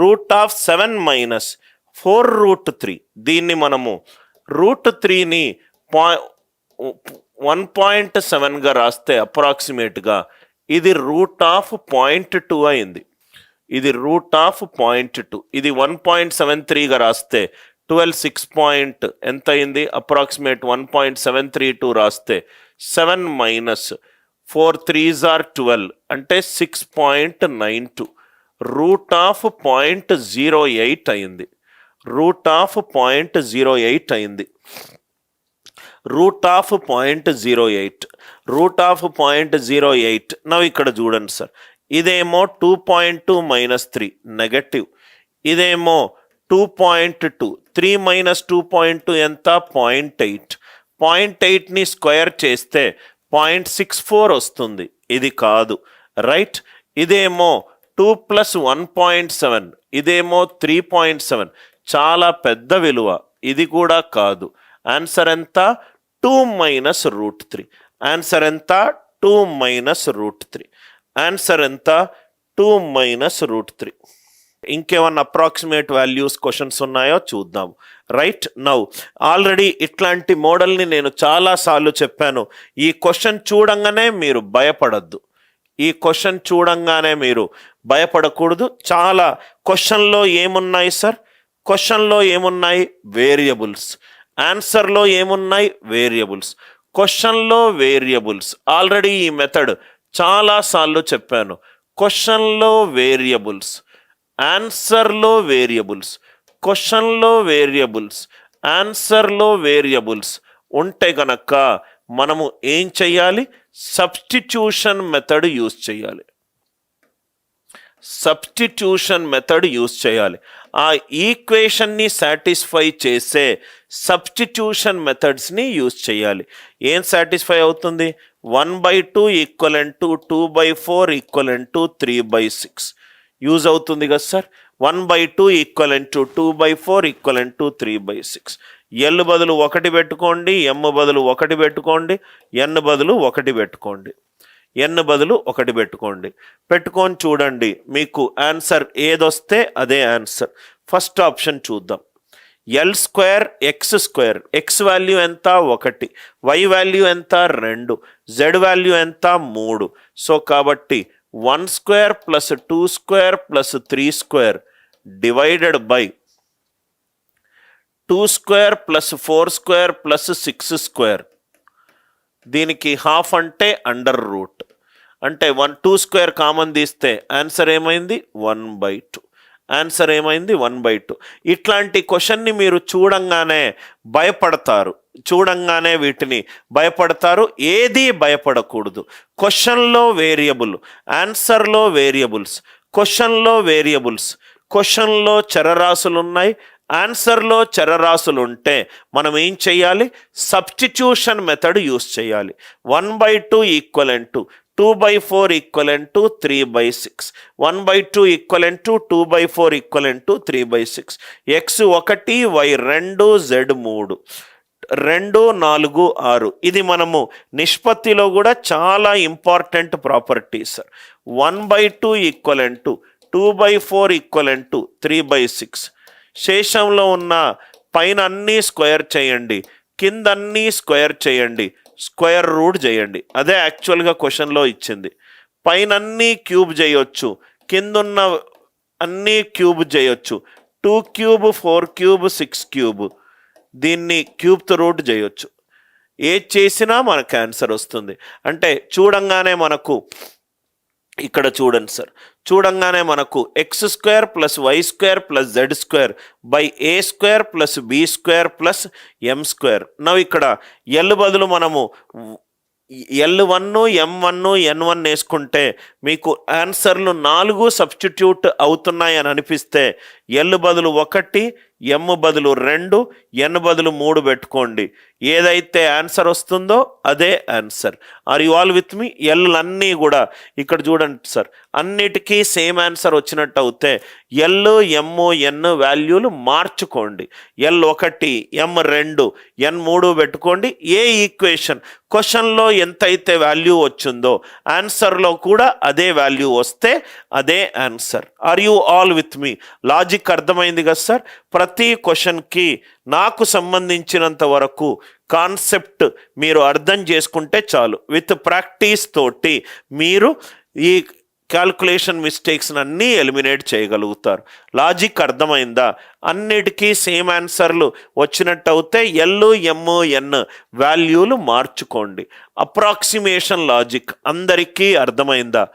Root of seven minus four root three. దీన్ని మనము route త్రీని పాయి వన్ పాయింట్ సెవెన్గా రాస్తే అప్రాక్సిమేట్గా ఇది రూట్ ఆఫ్ పాయింట్ టూ అయింది. ఇది రూట్ ఆఫ్ పాయింట్ టూ. ఇది వన్ పాయింట్ సెవెన్ త్రీగా రాస్తే ట్వెల్వ్ సిక్స్ పాయింట్ ఎంత అయింది? Approximate one point seven three two రాస్తే seven minus four threes are twelve. అంటే six point nine two. Root of point zero eight అయింది. Root of point zero eight అయింది. Root of point zero eight. Root of point zero eight. నవ్వు ఇక్కడ చూడండి sir. ఇదేమో two point two minus three. Negative. ఇదేమో two point two. Three minus two point two ఎంత? Point eight. Point ఎయిట్ని square చేస్తే point six four వస్తుంది. ఇది కాదు. రైట్? ఇదేమో two plus one point seven. ఇదేమో త్రీ పాయింట్ సెవెన్. చాలా పెద్ద విలువ. ఇది కూడా కాదు. ఆన్సర్ ఎంత? Two minus root three. Answer ఎంత? Two minus root three. Answer ఎంత? Two minus root three. ఇంకేమన్నా అప్రాక్సిమేట్ వాల్యూస్ క్వశ్చన్స్ ఉన్నాయో చూద్దాం. రైట్ నౌ ఆల్రెడీ ఇట్లాంటి మోడల్ని నేను చాలాసార్లు చెప్పాను. ఈ క్వశ్చన్ చూడంగానే మీరు భయపడద్దు. ఈ క్వశ్చన్ చూడంగానే మీరు భయపడకూడదు. చాలా క్వశ్చన్లో ఏమున్నాయి సార్? క్వశ్చన్లో ఏమున్నాయి? వేరియబుల్స్. ఆన్సర్లో ఏమున్నాయి? వేరియబుల్స్. క్వశ్చన్లో వేరియబుల్స్. ఆల్రెడీ ఈ మెథడ్ చాలాసార్లు చెప్పాను. క్వశ్చన్లో వేరియబుల్స్. ఆన్సర్లో వేరియబుల్స్. క్వశ్చన్లో వేరియబుల్స్. ఆన్సర్లో వేరియబుల్స్ ఉంటే గనక మనము ఏం చేయాలి సబ్స్టిట్యూషన్ మెథడ్ యూజ్ చేయాలి సబ్స్టిట్యూషన్ మెథడ్ యూజ్ చేయాలి ఆ ఈక్వేషన్ని సాటిస్ఫై చేసే సబ్స్టిట్యూషన్ మెథడ్స్ని యూజ్ చేయాలి ఏం సాటిస్ఫై అవుతుంది one by two equivalent to two by four equivalent to three by six use అవుతుంది కదా sir one by two equivalent to two by four equivalent to three by six L బదులు ఒకటి పెట్టుకోండి ఎమ్ బదులు ఒకటి పెట్టుకోండి ఎన్ బదులు ఒకటి పెట్టుకోండి ఎన్ బదులు ఒకటి పెట్టుకోండి. పెట్టుకొని చూడండి మీకు ఆన్సర్ ఏదొస్తే అదే ఆన్సర్ ఫస్ట్ ఆప్షన్ చూద్దాం. L square X square X value ఎంత? ఒకటి. వై వాల్యూ ఎంత? రెండు. జెడ్ వాల్యూ ఎంత? మూడు. సో కాబట్టి one square plus two square plus three square divided by two square plus four square plus six square దీనికి half అంటే అండర్ రూట్ అంటే వన్ టూ స్క్వేర్ కామన్ తీస్తే ఆన్సర్ ఏమైంది? వన్ బై టూ ఆన్సర్ ఏమైంది? One by two ఇట్లాంటి క్వశ్చన్ని మీరు చూడంగానే భయపడతారు. చూడంగానే వీటిని భయపడతారు. ఏది భయపడకూడదు. క్వశ్చన్లో వేరియబుల్ ఆన్సర్లో వేరియబుల్స్ క్వశ్చన్లో వేరియబుల్స్ క్వశ్చన్లో చరరాశులు ఉన్నాయి ఆన్సర్లో చరరాశులు ఉంటే మనం ఏం చేయాలి సబ్స్టిట్యూషన్ మెథడ్ యూస్ చేయాలి one by two equivalent to two by four equivalent to three by six one by two equivalent to two by four equivalent to three by six X ఒకటి వై రెండు Z మూడు. రెండు నాలుగు ఆరు. ఇది మనము నిష్పత్తిలో కూడా చాలా important property sir one by two equivalent to two by four equivalent to three by six శేషంలో ఉన్న పైన అన్నీ స్క్వేర్ చేయండి. కిందన్నీ స్క్వేర్ చేయండి. స్క్వేర్ రూట్ చేయండి. అదే యాక్చువల్గా క్వశ్చన్లో ఇచ్చింది. పైన అన్నీ క్యూబ్ చేయొచ్చు. కిందున్న అన్నీ క్యూబ్ చేయొచ్చు. Two cube four cube six cube. దీన్ని క్యూబ్తో రూట్ చేయొచ్చు. ఏది చేసినా మనకు ఆన్సర్ వస్తుంది. అంటే చూడంగానే మనకు ఇక్కడ చూడండి సార్. చూడంగానే మనకు X square plus Y square plus Z square by A square plus B square plus M square. నవ్వు ఇక్కడ ఎల్ బదులు మనము L one M one N one వేసుకుంటే మీకు ఆన్సర్లు నాలుగు సబ్స్టిట్యూట్ అవుతున్నాయని అనిపిస్తే ఎల్ బదులు ఒకటి ఎమ్ బదులు రెండు ఎన్ బదులు మూడు పెట్టుకోండి. ఏదైతే ఆన్సర్ వస్తుందో అదే answer. Are you all with me L అన్నీ కూడా ఇక్కడ చూడండి సార్ అన్నిటికీ సేమ్ ఆన్సర్ వచ్చినట్టు అవుతే ఎల్ ఎమ్ ఎన్ వాల్యూలు మార్చుకోండి. ఎల్ ఒకటి ఎం రెండు ఎన్ మూడు పెట్టుకోండి. ఏ ఈక్వేషన్? క్వశ్చన్లో ఎంతైతే వాల్యూ వచ్చిందో ఆన్సర్లో కూడా అదే వాల్యూ వస్తే అదే answer. Are you all with me logic అర్థమైంది కదా సార్? ప్రతి క్వశ్చన్కి నాకు సంబంధించినంత వరకు కాన్సెప్ట్ మీరు అర్థం చేసుకుంటే చాలు. విత్ ప్రాక్టీస్ తోటి మీరు ఈ క్యాల్కులేషన్ మిస్టేక్స్ అన్నీ ఎలిమినేట్ చేయగలుగుతారు. లాజిక్ అర్థమైందా? అన్నిటికీ సేమ్ ఆన్సర్లు వచ్చినట్టు అవుతే ఎల్లు ఎమ్ ఎన్ వాల్యూలు మార్చుకోండి. అప్రాక్సిమేషన్ లాజిక్ అందరికీ అర్థమైందా?